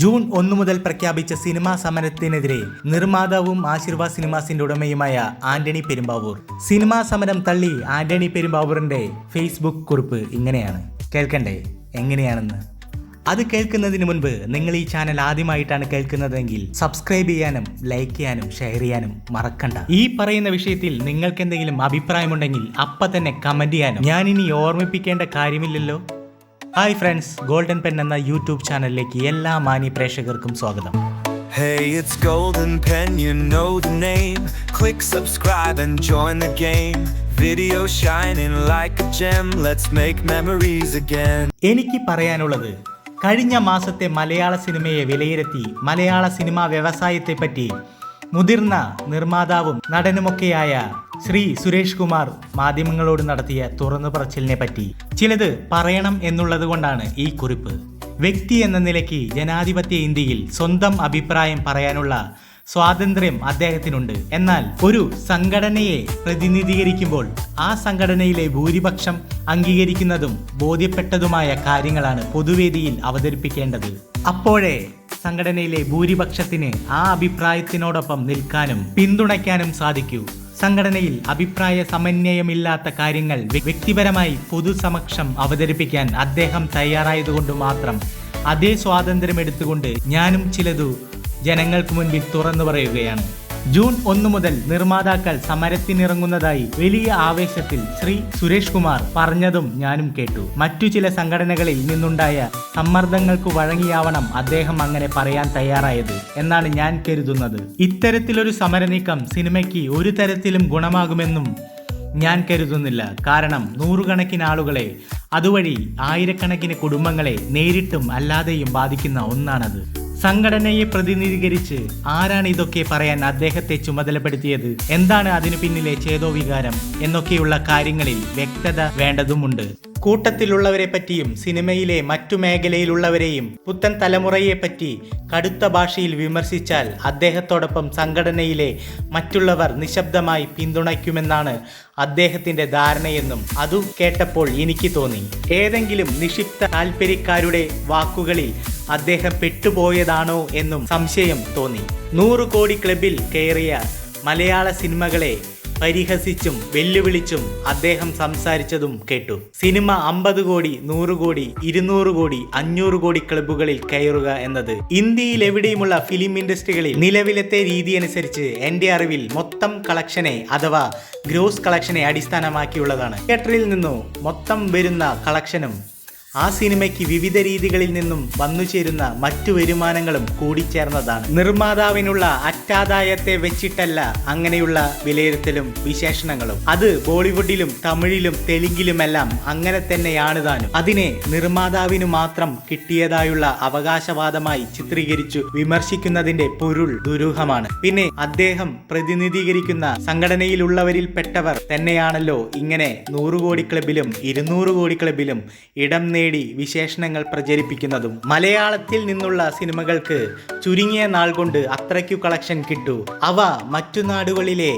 June ഒന്ന് മുതൽ പ്രഖ്യാപിച്ച സിനിമാ സമരത്തിനെതിരെ നിർമ്മാതാവും ആശീർവാദ് സിനിമാസിന്റെ ഉടമയുമായ ആന്റണി പെരുമ്പാവൂർ. സിനിമാ സമരം തള്ളി ആന്റണി പെരുമ്പാവൂറിന്റെ ഫേസ്ബുക്ക് കുറിപ്പ് ഇങ്ങനെയാണ്. കേൾക്കണ്ടേ? എങ്ങനെയാണെന്ന്? അത് കേൾക്കുന്നതിന് മുൻപ് നിങ്ങൾ ഈ ചാനൽ ആദ്യമായിട്ടാണ് കേൾക്കുന്നതെങ്കിൽ സബ്സ്ക്രൈബ് ചെയ്യാനും ലൈക്ക് ചെയ്യാനും ഷെയർ ചെയ്യാനും മറക്കണ്ട. ഈ പറയുന്ന വിഷയത്തിൽ നിങ്ങൾക്ക് എന്തെങ്കിലും അഭിപ്രായമുണ്ടെങ്കിൽ അപ്പ തന്നെ കമന്റ് ചെയ്യാനും. ഞാൻ ഇനി ഓർമ്മിപ്പിക്കേണ്ട കാര്യമില്ലല്ലോ. ഹായ് ഫ്രണ്ട്സ് ഗോൾഡൻ പെൻ എന്ന യൂട്യൂബ് ചാനലിലേക്ക് എല്ലാ മാനി പ്രേക്ഷകർക്കും സ്വാഗതം Hey, it's Golden Pen, you know the name. Click subscribe and join the game. Video shining like a gem, let's make memories again. എനിക്ക് പറയാനുള്ളത് കഴിഞ്ഞ മാസത്തെ മലയാള സിനിമയെ വിലയിരുത്തി മലയാള സിനിമാ വ്യവസായത്തെ പറ്റി മുതിർന്ന നിർമ്മാതാവും നടനുമൊക്കെയായ ശ്രീ സുരേഷ് കുമാർ മാധ്യമങ്ങളോട് നടത്തിയ തുറന്നു പറച്ചിലിനെ പറ്റി. ചിലത് പറയണം എന്നുള്ളത് കൊണ്ടാണ് ഈ കുറിപ്പ്. വ്യക്തി എന്ന നിലയ്ക്ക് ജനാധിപത്യ ഇന്ത്യയിൽ സ്വന്തം അഭിപ്രായം പറയാനുള്ള സ്വാതന്ത്ര്യം അദ്ദേഹത്തിനുണ്ട്. എന്നാൽ ഒരു സംഘടനയെ പ്രതിനിധീകരിക്കുമ്പോൾ ആ സംഘടനയിലെ ഭൂരിപക്ഷം അംഗീകരിക്കുന്നതും ബോധ്യപ്പെട്ടതുമായ കാര്യങ്ങളാണ് പൊതുവേദിയിൽ അവതരിപ്പിക്കേണ്ടത്. അപ്പോഴേ സംഘടനയിലെ ഭൂരിപക്ഷത്തിന് ആ അഭിപ്രായത്തിനോടൊപ്പം നിൽക്കാനും പിന്തുണയ്ക്കാനും സാധിക്കൂ. സംഘടനയിൽ അഭിപ്രായ സമന്വയമില്ലാത്ത കാര്യങ്ങൾ വ്യക്തിപരമായി പൊതുസമക്ഷം അവതരിപ്പിക്കാൻ അദ്ദേഹം തയ്യാറായതുകൊണ്ട് മാത്രം അതേ സ്വാതന്ത്ര്യം എടുത്തുകൊണ്ട് ഞാനും ചിലതു ജനങ്ങൾക്ക് മുൻപിൽ തുറന്നു പറയുകയാണ്. ജൂൺ ഒന്ന് മുതൽ നിർമ്മാതാക്കൾ സമരത്തിനിറങ്ങുന്നതായി വലിയ ആവേശത്തിൽ ശ്രീ സുരേഷ് കുമാർ പറഞ്ഞതും ഞാനും കേട്ടു. മറ്റു ചില സംഘടനകളിൽ നിന്നുണ്ടായ സമ്മർദ്ദങ്ങൾക്ക് വഴങ്ങിയാവണം അദ്ദേഹം അങ്ങനെ പറയാൻ തയ്യാറായത് എന്നാണ് ഞാൻ കരുതുന്നത്. ഇത്തരത്തിലൊരു സമരനീക്കം സിനിമയ്ക്ക് ഒരു തരത്തിലും ഗുണമാകുമെന്നും ഞാൻ കരുതുന്നില്ല. കാരണം നൂറുകണക്കിന് ആളുകളെ അതുവഴി ആയിരക്കണക്കിന് കുടുംബങ്ങളെ നേരിട്ടും അല്ലാതെയും ബാധിക്കുന്ന ഒന്നാണത്. സംഘടനയെ പ്രതിനിധീകരിച്ച് ആരാണ് ഇതൊക്കെ പറയാൻ അദ്ദേഹത്തെ ചുമതലപ്പെടുത്തിയത്? എന്താണ് അതിനു പിന്നിലെ ചേതോവികാരം എന്നൊക്കെയുള്ള കാര്യങ്ങളിൽ വ്യക്തത വേണ്ടതുമുണ്ട്. കൂട്ടത്തിലുള്ളവരെ പറ്റിയും സിനിമയിലെ മറ്റു മേഖലയിലുള്ളവരെയും പുത്തൻ തലമുറയെപ്പറ്റി കടുത്ത ഭാഷയിൽ വിമർശിച്ചാൽ അദ്ദേഹത്തോടൊപ്പം സംഘടനയിലെ മറ്റുള്ളവർ നിശബ്ദമായി പിന്തുണയ്ക്കുമെന്നാണ് അദ്ദേഹത്തിന്റെ ധാരണയെന്നും അതു കേട്ടപ്പോൾ എനിക്ക് തോന്നി. ഏതെങ്കിലും നിക്ഷിപ്ത താല്പര്യക്കാരുടെ വാക്കുകളിൽ അദ്ദേഹം പെട്ടുപോയതാണോ എന്നും സംശയം തോന്നി. നൂറ് കോടി ക്ലബിൽ കയറിയ മലയാള സിനിമകളെ പരിഹസിച്ചും വെല്ലുവിളിച്ചും അദ്ദേഹം സംസാരിച്ചതും കേട്ടു. സിനിമ അമ്പത് കോടി നൂറ് കോടി ഇരുന്നൂറ് കോടി അഞ്ഞൂറ് കോടി ക്ലബുകളിൽ കയറുക എന്നത് ഇന്ത്യയിൽ എവിടെയുമുള്ള ഫിലിം ഇൻഡസ്ട്രികളിൽ നിലവിലത്തെ രീതി അനുസരിച്ച് എന്റെ അറിവിൽ മൊത്തം കളക്ഷനെ അഥവാ ഗ്രോസ് കളക്ഷനെ അടിസ്ഥാനമാക്കിയുള്ളതാണ്. തിയേറ്ററിൽ നിന്നു മൊത്തം വരുന്ന കളക്ഷനും ആ സിനിമയ്ക്ക് വിവിധ രീതികളിൽ നിന്നും വന്നു ചേരുന്ന മറ്റു വരുമാനങ്ങളും കൂടിച്ചേർന്നതാണ്. നിർമ്മാതാവിനുള്ള അറ്റാദായത്തെ വെച്ചിട്ടല്ല അങ്ങനെയുള്ള വിലയിരുത്തലും വിശേഷണങ്ങളും. അത് ബോളിവുഡിലും തമിഴിലും തെലുങ്കിലുമെല്ലാം അങ്ങനെ തന്നെയാണ് താനും. അതിനെ നിർമ്മാതാവിനു മാത്രം കിട്ടിയതായുള്ള അവകാശവാദമായി ചിത്രീകരിച്ചു വിമർശിക്കുന്നതിന്റെ പൊരുൾ ദുരൂഹമാണ്. പിന്നെ അദ്ദേഹം പ്രതിനിധീകരിക്കുന്ന സംഘടനയിലുള്ളവരിൽ പെട്ടവർ തന്നെയാണല്ലോ ഇങ്ങനെ നൂറുകോടി ക്ലബിലും ഇരുന്നൂറ് കോടി ക്ലബിലും ഇടം നേടി വിശേഷണങ്ങൾ പ്രചരിപ്പിക്കുന്നതും മലയാളത്തിൽ നിന്നുള്ള സിനിമകൾക്ക് ചുരുങ്ങിയ നാൾ കൊണ്ട് അത്രയ്ക്കു കളക്ഷൻ കിട്ടു. അവ മറ്റു നാടുകളിലെ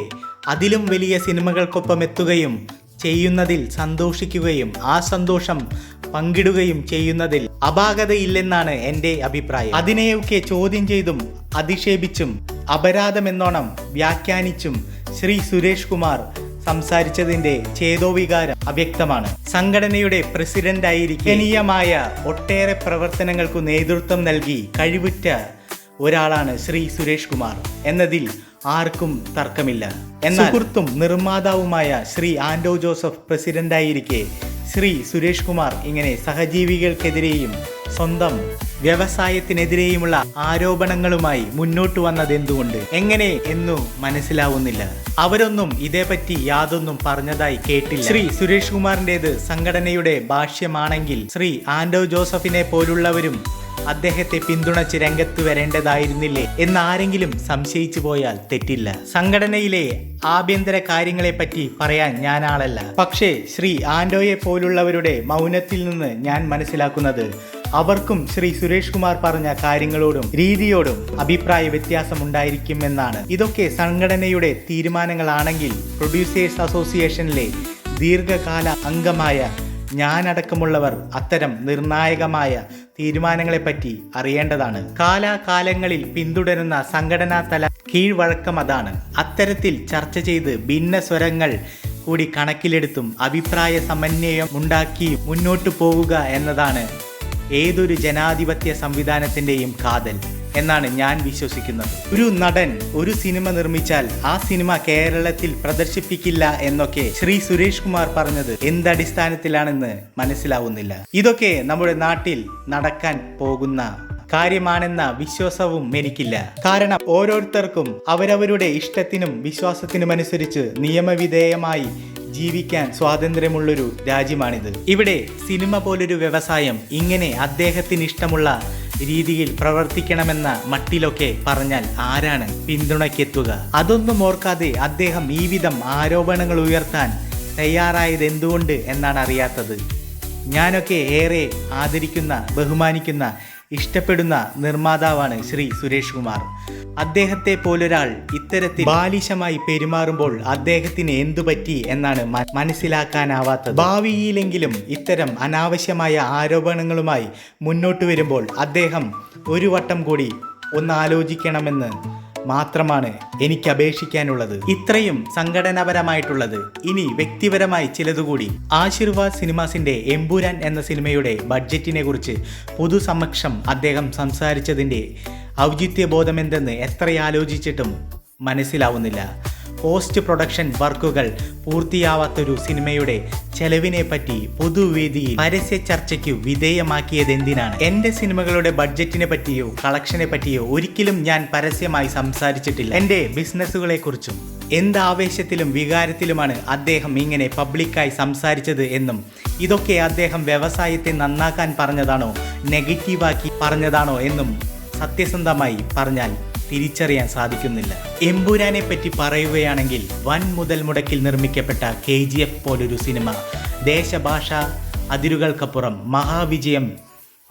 അതിലും വലിയ സിനിമകൾക്കൊപ്പം എത്തുകയും ചെയ്യുന്നതിൽ സന്തോഷിക്കുകയും ആ സന്തോഷം പങ്കിടുകയും ചെയ്യുന്നതിൽ അപാകതയില്ലെന്നാണ് എന്റെ അഭിപ്രായം. അതിനെയൊക്കെ ചോദ്യം ചെയ്തും അധിക്ഷേപിച്ചും അപരാധമെന്നോണം വ്യാഖ്യാനിച്ചും ശ്രീ സുരേഷ് കുമാർ സംസാരിച്ചതിന്റെ ചേതോവികാരം അവ്യക്തമാണ്. സംഘടനയുടെ പ്രസിഡന്റായിരിക്കെ ജനീയമായ ഒട്ടേറെ പ്രവർത്തനങ്ങൾക്കു നേതൃത്വം നൽകി കഴിവുറ്റ ഒരാളാണ് ശ്രീ സുരേഷ് കുമാർ. എന്നതിൽ ആർക്കും തർക്കമില്ല. എന്നാൽ സുഹൃത്തും നിർമ്മാതാവുമായ ശ്രീ ആൻഡോ ജോസഫ് പ്രസിഡന്റായിരിക്കെ ശ്രീ സുരേഷ് കുമാർ ഇങ്ങനെ സഹജീവികൾക്കെതിരെയും സ്വന്തം വ്യവസായത്തിനെതിരെയുമുള്ള ആരോപണങ്ങളുമായി മുന്നോട്ട് വന്നത് എന്തുകൊണ്ട്? എങ്ങനെ എന്നു മനസ്സിലാവുന്നില്ല. അവരൊന്നും ഇതേപറ്റി യാതൊന്നും പറഞ്ഞതായി കേട്ടില്ല. ശ്രീ സുരേഷ് കുമാറിന്റെത് സംഘടനയുടെ ഭാഷ്യമാണെങ്കിൽ ശ്രീ ആൻഡോ ജോസഫിനെ പോലുള്ളവരും അദ്ദേഹത്തെ പിന്തുണച്ച് രംഗത്ത് വരേണ്ടതായിരുന്നില്ലേ എന്നാരെങ്കിലും സംശയിച്ചു പോയാൽ തെറ്റില്ല. സംഘടനയിലെ ആഭ്യന്തര കാര്യങ്ങളെപ്പറ്റി പറയാൻ ഞാൻ ആളല്ല പക്ഷേ ശ്രീ ആൻഡോയെ പോലുള്ളവരുടെ മൗനത്തിൽ നിന്ന് ഞാൻ മനസ്സിലാക്കുന്നത് അവർക്കും ശ്രീ സുരേഷ് കുമാർ പറഞ്ഞ കാര്യങ്ങളോടും രീതിയോടും അഭിപ്രായ വ്യത്യാസം ഉണ്ടായിരിക്കുമെന്നാണ് ഇതൊക്കെ സംഘടനയുടെ തീരുമാനങ്ങളാണെങ്കിൽ പ്രൊഡ്യൂസേഴ്സ് അസോസിയേഷനിലെ ദീർഘകാല അംഗമായ ഞാനടക്കമുള്ളവർ അത്തരം നിർണായകമായ തീരുമാനങ്ങളെപ്പറ്റി അറിയേണ്ടതാണ്. കാലാകാലങ്ങളിൽ പിന്തുടരുന്ന സംഘടനാ തല കീഴ്വഴക്കം അതാണ്. അത്തരത്തിൽ ചർച്ച ചെയ്ത് ഭിന്ന സ്വരങ്ങൾ കൂടി കണക്കിലെടുത്തും അഭിപ്രായ സമന്വയം ഉണ്ടാക്കി മുന്നോട്ടു പോവുക എന്നതാണ് ഏതൊരു ജനാധിപത്യ സംവിധാനത്തിന്റെയും കാതൽ. എന്നാണ് ഞാൻ വിശ്വസിക്കുന്നത്. ഒരു നടൻ ഒരു സിനിമ നിർമ്മിച്ചാൽ ആ സിനിമ കേരളത്തിൽ പ്രദർശിപ്പിക്കില്ല എന്നൊക്കെ ശ്രീ സുരേഷ് കുമാർ പറഞ്ഞത് എന്തടിസ്ഥാനത്തിലാണെന്ന് മനസ്സിലാവുന്നില്ല. ഇതൊക്കെ നമ്മുടെ നാട്ടിൽ നടക്കാൻ പോകുന്ന കാര്യമാണെന്ന വിശ്വാസവും എനിക്കില്ല. കാരണം ഓരോരുത്തർക്കും അവരവരുടെ ഇഷ്ടത്തിനും വിശ്വാസത്തിനും അനുസരിച്ച് നിയമവിധേയമായി ജീവിക്കാൻ സ്വാതന്ത്ര്യമുള്ളൊരു രാജ്യമാണിത്. ഇവിടെ സിനിമ പോലൊരു വ്യവസായം ഇങ്ങനെ അദ്ദേഹത്തിന് ഇഷ്ടമുള്ള രീതിയിൽ പ്രവർത്തിക്കണമെന്ന മട്ടിലൊക്കെ പറഞ്ഞാൽ ആരാണ് പിന്തുണയ്ക്കെത്തുക? അതൊന്നും ഓർക്കാതെ അദ്ദേഹം ഈ വിധം ആരോപണങ്ങൾ ഉയർത്താൻ തയ്യാറായത് എന്തുകൊണ്ട് എന്നാണ് അറിയാത്തത്. ഞാനൊക്കെ ഏറെ ആദരിക്കുന്ന ബഹുമാനിക്കുന്ന ഇഷ്ടപ്പെടുന്ന നിർമ്മാതാവാണ് ശ്രീ സുരേഷ് കുമാർ. അദ്ദേഹത്തെ പോലൊരാൾ ഇത്തരത്തിൽ ബാലിശമായി പെരുമാറുമ്പോൾ അദ്ദേഹത്തിന് എന്തു പറ്റി എന്നാണ് മനസ്സിലാക്കാനാവാത്തത്. ഭാവിയിലെങ്കിലും ഇത്തരം അനാവശ്യമായ ആരോപണങ്ങളുമായി മുന്നോട്ട് വരുമ്പോൾ അദ്ദേഹം ഒരു വട്ടം കൂടി ഒന്ന് ആലോചിക്കണമെന്ന് മാത്രമാണ് എനിക്ക് അപേക്ഷിക്കാനുള്ളത്. ഇത്രയും സംഘടനാപരമായിട്ടുള്ളത്. ഇനി വ്യക്തിപരമായി ചിലതുകൂടി. ആശീർവാദ് സിനിമാസിന്റെ എമ്പുരാൻ എന്ന സിനിമയുടെ ബഡ്ജറ്റിനെ കുറിച്ച് പൊതുസമക്ഷം അദ്ദേഹം സംസാരിച്ചതിന്റെ ഔചിത്യബോധമെന്തെന്ന് എത്ര ആലോചിച്ചിട്ടും മനസ്സിലാവുന്നില്ല. പോസ്റ്റ് പ്രൊഡക്ഷൻ വർക്കുകൾ പൂർത്തിയാവാത്തൊരു സിനിമയുടെ ചെലവിനെ പറ്റി പൊതുവേദിയിൽ പരസ്യ ചർച്ചയ്ക്ക് വിധേയമാക്കിയത് എന്തിനാണ് എന്റെ സിനിമകളുടെ ബഡ്ജറ്റിനെ പറ്റിയോ കളക്ഷനെ പറ്റിയോ ഒരിക്കലും ഞാൻ പരസ്യമായി സംസാരിച്ചിട്ടില്ല. എന്റെ ബിസിനസ്സുകളെ കുറിച്ചും എന്ത് ആവേശത്തിലും വികാരത്തിലുമാണ് അദ്ദേഹം ഇങ്ങനെ പബ്ലിക്കായി സംസാരിച്ചത് എന്നും ഇതൊക്കെ അദ്ദേഹം വ്യവസായത്തെ നന്നാക്കാൻ പറഞ്ഞതാണോ നെഗറ്റീവാക്കി പറഞ്ഞതാണോ എന്നും സത്യസന്ധമായി പറഞ്ഞാൽ തിരിച്ചറിയാൻ സാധിക്കുന്നില്ല. എമ്പുരാനെ പറ്റി പറയുകയാണെങ്കിൽ വൻ മുതൽ മുടക്കിൽ നിർമ്മിക്കപ്പെട്ട കെ ജി എഫ് പോലൊരു സിനിമ. ദേശഭാഷ അതിരുകൾക്കപ്പുറം മഹാവിജയം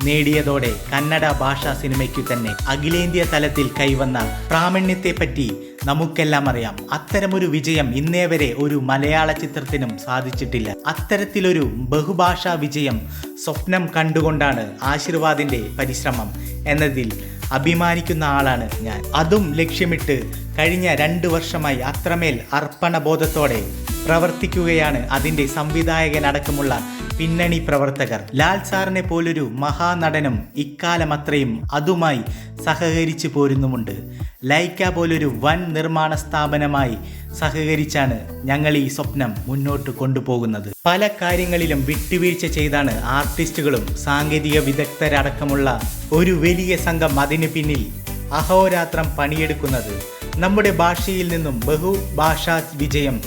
നേടിയതോടെ കന്നഡ ഭാഷാ സിനിമയ്ക്കു തന്നെ അഖിലേന്ത്യാ തലത്തിൽ കൈവന്ന പ്രാമണ്യത്തെപ്പറ്റി നമുക്കെല്ലാം അറിയാം. അത്തരമൊരു വിജയം ഇന്നേ വരെ ഒരു മലയാള ചിത്രത്തിനും സാധിച്ചിട്ടില്ല. അത്തരത്തിലൊരു ബഹുഭാഷാ വിജയം സ്വപ്നം കണ്ടുകൊണ്ടാണ് ആശീർവാദിന്റെ പരിശ്രമം എന്നതിൽ അഭിമാനിക്കുന്ന ആളാണ് ഞാൻ. അതും ലക്ഷ്യമിട്ട് കഴിഞ്ഞ രണ്ട് വർഷമായി അത്രമേൽ അർപ്പണബോധത്തോടെ പ്രവർത്തിക്കുകയാണ് അതിന്റെ സംവിധായകനടക്കമുള്ള പിന്നണി പ്രവർത്തകർ. ലാൽ സാറിനെ പോലൊരു മഹാനടനും ഇക്കാലം അത്രയും അതുമായി സഹകരിച്ചു പോരുന്നുമുണ്ട്. ലൈക്ക പോലൊരു വൻ നിർമ്മാണ സ്ഥാപനമായി സഹകരിച്ചാണ് ഞങ്ങൾ ഈ സ്വപ്നം മുന്നോട്ട് കൊണ്ടുപോകുന്നത്. പല കാര്യങ്ങളിലും വിട്ടുവീഴ്ച ചെയ്താണ് ആർട്ടിസ്റ്റുകളും സാങ്കേതിക വിദഗ്ധരടക്കമുള്ള ഒരു വലിയ സംഘം അതിന് പിന്നിൽ അഹോരാത്രം പണിയെടുക്കുന്നത്. നമ്മുടെ ഭാഷയിൽ നിന്നും ബഹുഭാഷാ വിജയം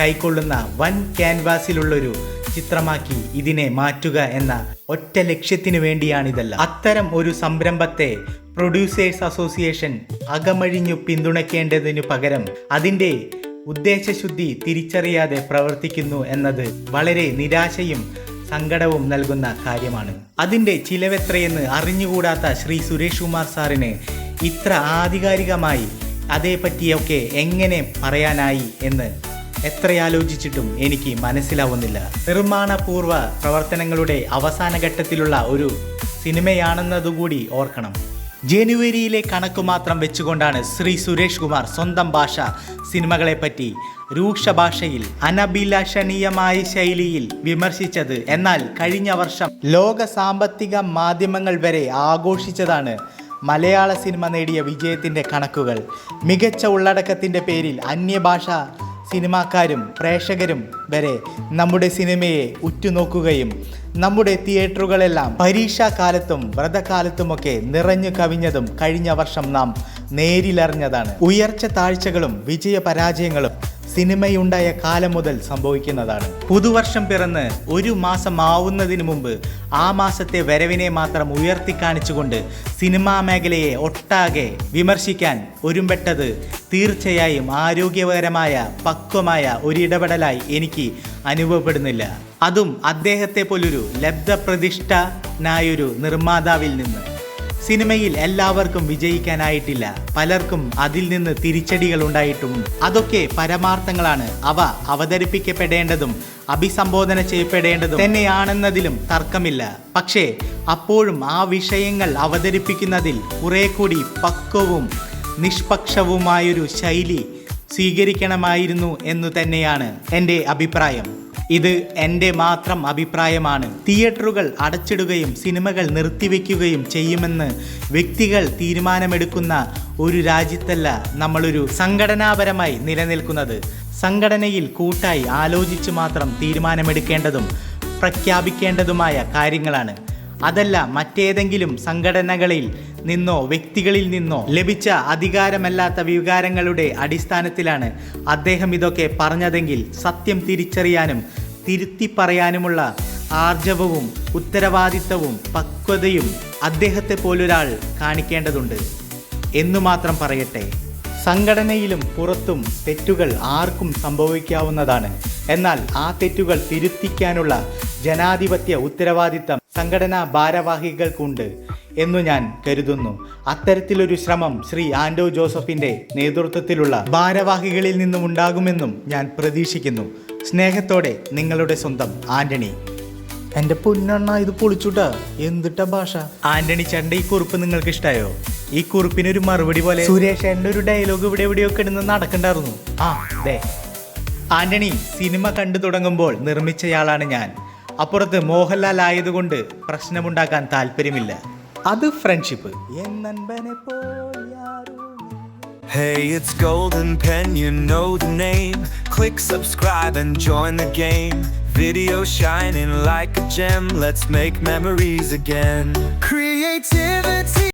കൈക്കൊള്ളുന്ന വൻ ക്യാൻവാസിലുള്ളൊരു ചിത്രമാക്കി ഇതിനെ മാറ്റുക എന്ന ഒറ്റ ലക്ഷ്യത്തിനു വേണ്ടിയാണിതല്ല. അത്തരം ഒരു സംരംഭത്തെ പ്രൊഡ്യൂസേഴ്സ് അസോസിയേഷൻ അകമഴിഞ്ഞു പിന്തുണയ്ക്കേണ്ടതിനു പകരം അതിന്റെ ഉദ്ദേശശുദ്ധി തിരിച്ചറിയാതെ പ്രവർത്തിക്കുന്നു എന്നത് വളരെ നിരാശയും സങ്കടവും നൽകുന്ന കാര്യമാണ്. അതിന്റെ ചിലവെത്രയെന്ന് അറിഞ്ഞുകൂടാത്ത ശ്രീ സുരേഷ് കുമാർ സാറിന് ഇത്ര ആധികാരികമായി അതേപ്പറ്റിയൊക്കെ എങ്ങനെ പറയാനായി എന്ന് എത്രയാലോചിച്ചിട്ടും എനിക്ക് മനസ്സിലാവുന്നില്ല. നിർമ്മാണപൂർവ പ്രവർത്തനങ്ങളുടെ അവസാന ഘട്ടത്തിലുള്ള ഒരു സിനിമയാണെന്നതുകൂടി ഓർക്കണം. ജനുവരിയിലെ കണക്ക് മാത്രം വെച്ചുകൊണ്ടാണ് ശ്രീ സുരേഷ് കുമാർ സ്വന്തം ഭാഷ സിനിമകളെപ്പറ്റി രൂക്ഷ ഭാഷയിൽ അനഭിലഷണീയമായ ശൈലിയിൽ വിമർശിച്ചത്. എന്നാൽ കഴിഞ്ഞ വർഷം ലോക സാമ്പത്തിക മാധ്യമങ്ങൾ വരെ ആഘോഷിച്ചതാണ് മലയാള സിനിമ നേടിയ വിജയത്തിന്റെ കണക്കുകൾ. മികച്ച ഉള്ളടക്കത്തിന്റെ പേരിൽ അന്യഭാഷ സിനിമാക്കാരും പ്രേക്ഷകരും വരെ നമ്മുടെ സിനിമയെ ഉറ്റുനോക്കുകയും നമ്മുടെ തിയേറ്ററുകളെല്ലാം പരീക്ഷാകാലത്തും വ്രതകാലത്തുമൊക്കെ നിറഞ്ഞു കവിഞ്ഞതും കഴിഞ്ഞ വർഷം നാം നേരിലറിഞ്ഞതാണ്. ഉയർച്ച താഴ്ചകളും വിജയ പരാജയങ്ങളും സിനിമയുണ്ടായ കാലം മുതൽ സംഭവിക്കുന്നതാണ്. പുതുവർഷം പിറന്ന് ഒരു മാസം ആവുന്നതിന് മുമ്പ് ആ മാസത്തെ വരവിനെ മാത്രം ഉയർത്തി കാണിച്ചുകൊണ്ട് സിനിമാ മേഖലയെ ഒട്ടാകെ വിമർശിക്കാൻ ഒരുമ്പെട്ടത് തീർച്ചയായും ആരോഗ്യപരമായ പക്വമായ ഒരു ഒരിടപെടലായി എനിക്ക് അനുഭവപ്പെടുന്നില്ല. അതും അദ്ദേഹത്തെ പോലൊരു ലബ്ധപ്രതിഷ്ഠനായൊരു നിർമ്മാതാവിൽ നിന്ന്. സിനിമയിൽ എല്ലാവർക്കും വിജയിക്കാനായിട്ടില്ല. പലർക്കും അതിൽ നിന്ന് തിരിച്ചടികൾ ഉണ്ടായിട്ടും അതൊക്കെ പരമാർത്ഥങ്ങളാണ്. അവ അവതരിപ്പിക്കപ്പെടേണ്ടതും അഭിസംബോധന ചെയ്യപ്പെടേണ്ടതും തന്നെയാണെന്നതിലും തർക്കമില്ല. പക്ഷേ അപ്പോഴും ആ വിഷയങ്ങൾ അവതരിപ്പിക്കുന്നതിൽ കുറെ കൂടി പക്വവും നിഷ്പക്ഷവുമായൊരു ശൈലി സ്വീകരിക്കണമായിരുന്നു എന്നു തന്നെയാണ് എന്റെ അഭിപ്രായം. ഇത് എന്റെ മാത്രം അഭിപ്രായമാണ്. തിയേറ്ററുകൾ അടച്ചിടുകയും സിനിമകൾ നിർത്തിവെക്കുകയും ചെയ്യുമെന്ന് വ്യക്തികൾ തീരുമാനമെടുക്കുന്ന ഒരു രാജ്യത്തല്ല നമ്മളൊരു സംഘടനാപരമായി നിലനിൽക്കുന്നത്. സംഘടനയിൽ കൂട്ടായി ആലോചിച്ച് മാത്രം തീരുമാനമെടുക്കേണ്ടതും പ്രഖ്യാപിക്കേണ്ടതുമായ കാര്യങ്ങളാണ്. അതല്ല മറ്റേതെങ്കിലും സംഘടനകളിൽ നിന്നോ വ്യക്തികളിൽ നിന്നോ ലഭിച്ച അധികാരമല്ലാത്ത വികാരങ്ങളുടെ അടിസ്ഥാനത്തിലാണ് അദ്ദേഹം ഇതൊക്കെ പറഞ്ഞതെങ്കിൽ സത്യം തിരിച്ചറിയാനും തിരുത്തി പറയാനുമുള്ള ആർജവവും ഉത്തരവാദിത്തവും പക്വതയും അദ്ദേഹത്തെ പോലൊരാൾ കാണിക്കേണ്ടതുണ്ട്. എന്നു മാത്രം പറയട്ടെ സംഘടനയിലും പുറത്തും തെറ്റുകൾ ആർക്കും സംഭവിക്കാവുന്നതാണ്. എന്നാൽ ആ തെറ്റുകൾ തിരുത്തിക്കാനുള്ള ജനാധിപത്യ ഉത്തരവാദിത്തം സംഘടനാ ഭാരവാഹികൾക്കുണ്ട്. എന്നു ഞാൻ കരുതുന്നു. അത്തരത്തിലൊരു ശ്രമം ശ്രീ ആൻഡോ ജോസഫിന്റെ നേതൃത്വത്തിലുള്ള ഭാരവാഹികളിൽ നിന്നും ഉണ്ടാകുമെന്നും ഞാൻ പ്രതീക്ഷിക്കുന്നു. സ്നേഹത്തോടെ നിങ്ങളുടെ സ്വന്തം ആന്റണി. എന്റെ പൊന്നണ്ണ ഇത് പൊളിച്ചുട്ടാ. എന്തിട്ട ഭാഷ? ആന്റണി ചണ്ട ഈ കുറിപ്പ് നിങ്ങൾക്ക് ഇഷ്ടായോ ഈ കുറിപ്പിനൊരു മറുപടി പോലെ സുരേഷ് എന്റെ ഒരു ഡയലോഗ് ഇവിടെ എവിടെയൊക്കെ കിടന്ന് നടക്കണ്ടായിരുന്നു. ആ അതെ ആന്റണി സിനിമ കണ്ടു തുടങ്ങുമ്പോൾ നിർമ്മിച്ചയാളാണ് ഞാൻ. അപ്പുറത്ത് മോഹൻലാൽ ആയതുകൊണ്ട് പ്രശ്നമുണ്ടാക്കാൻ താല്പര്യമില്ല. അത് ഫ്രണ്ട്ഷിപ്പ് എന്നൻപനെ പോൽ യാരും Hey, it's Golden Pen, you know the name. Click subscribe and join the game. Video shining like a gem, let's make memories again. Creativity.